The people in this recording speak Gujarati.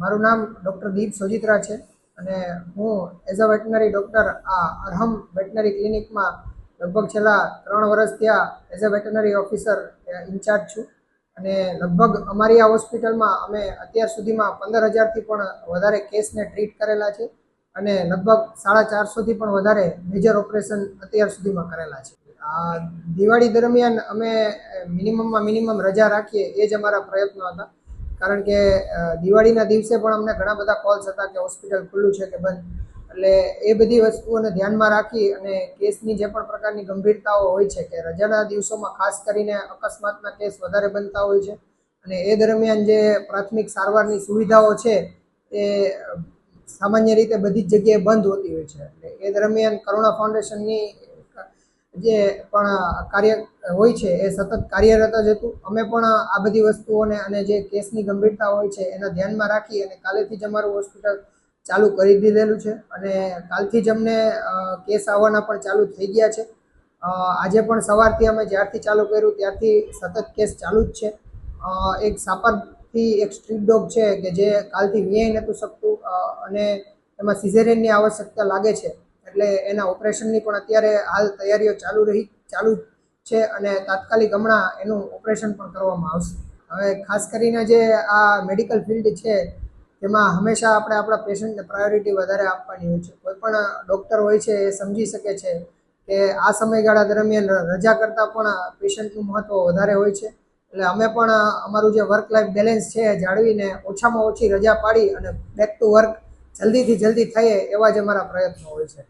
મારું નામ ડૉક્ટર દીપ સોજિત્રા છે અને હું એઝ અ વેટનરી ડૉક્ટર આ અરહમ વેટનરી ક્લિનિકમાં લગભગ છેલ્લા ત્રણ વર્ષ ત્યાં as a veterinary officer in charge છું. અને લગભગ અમારી આ હોસ્પિટલમાં અમે અત્યાર સુધીમાં પંદર હજારથી પણ વધારે કેસને ટ્રીટ કરેલા છે અને લગભગ સાડા ચારસોથી પણ વધારે મેજર ઓપરેશન અત્યાર સુધીમાં કરેલા છે. આ દિવાળી દરમિયાન અમે મિનિમમમાં મિનિમમ રજા રાખીએ એ જ અમારા પ્રયત્નો હતા. કારણ કે દિવાળીના દિવસે પણ અમને ઘણા બધા કોલ્સ હતા કે હોસ્પિટલ ખુલ્લું છે કે બંધ. એટલે એ બધી વસ્તુઓને ધ્યાનમાં રાખી અને કેસની જે પણ પ્રકારની ગંભીરતાઓ હોય છે કે રજાના દિવસોમાં ખાસ કરીને અકસ્માતના કેસ વધારે બનતા હોય છે અને એ દરમિયાન જે પ્રાથમિક સારવારની સુવિધાઓ છે એ સામાન્ય રીતે બધી જ જગ્યાએ બંધ હોતી હોય છે. એટલે એ દરમિયાન કરુણા ફાઉન્ડેશનની જે પણ કાર્ય હોય છે, એ સતત કાર્યરત જ હતું. અમે પણ આ બધી વસ્તુઓને અને જે કેસની ગંભીરતા હોય છે, એના ધ્યાનમાં રાખી અને કાલેથી જ અમારું હોસ્પિટલ ચાલુ કરી દીધેલું છે. અને કાલથી જ અમને કેસ આવવાના પણ ચાલુ થઈ ગયા છે. આજે પણ સવારથી અમે જ્યારથી ચાલુ કર્યું, ત્યારથી સતત કેસ ચાલુ જ છે. એક સાપરથી એક સ્ટ્રીટ ડોગ છે કે જે કાલથી વ્યાય નહોતું શકતું અને એમાં સિઝેરિયનની આવશ્યકતા લાગે છે. એટલે એના ઓપરેશનની પણ અત્યારે હાલ તૈયારીઓ ચાલુ રહી, ચાલુ છે અને તાત્કાલિક હમણાં એનું ઓપરેશન પણ કરવામાં આવશે. હવે ખાસ કરીને જે આ મેડિકલ ફિલ્ડ છે તેમાં હંમેશા આપણે આપણા પેશન્ટને પ્રાયોરિટી વધારે આપવાની હોય છે. કોઈ પણ ડૉક્ટર હોય છે એ સમજી શકે છે કે આ સમયગાળા દરમિયાન રજા કરતાં પણ પેશન્ટનું મહત્ત્વ વધારે હોય છે. એટલે અમે પણ અમારું જે વર્ક લાઈફ બેલેન્સ છે એ જાળવીને ઓછામાં ઓછી રજા પાડી અને બેક ટુ વર્ક જલ્દીથી જલ્દી થઈએ એવા જ અમારા પ્રયત્નો હોય છે.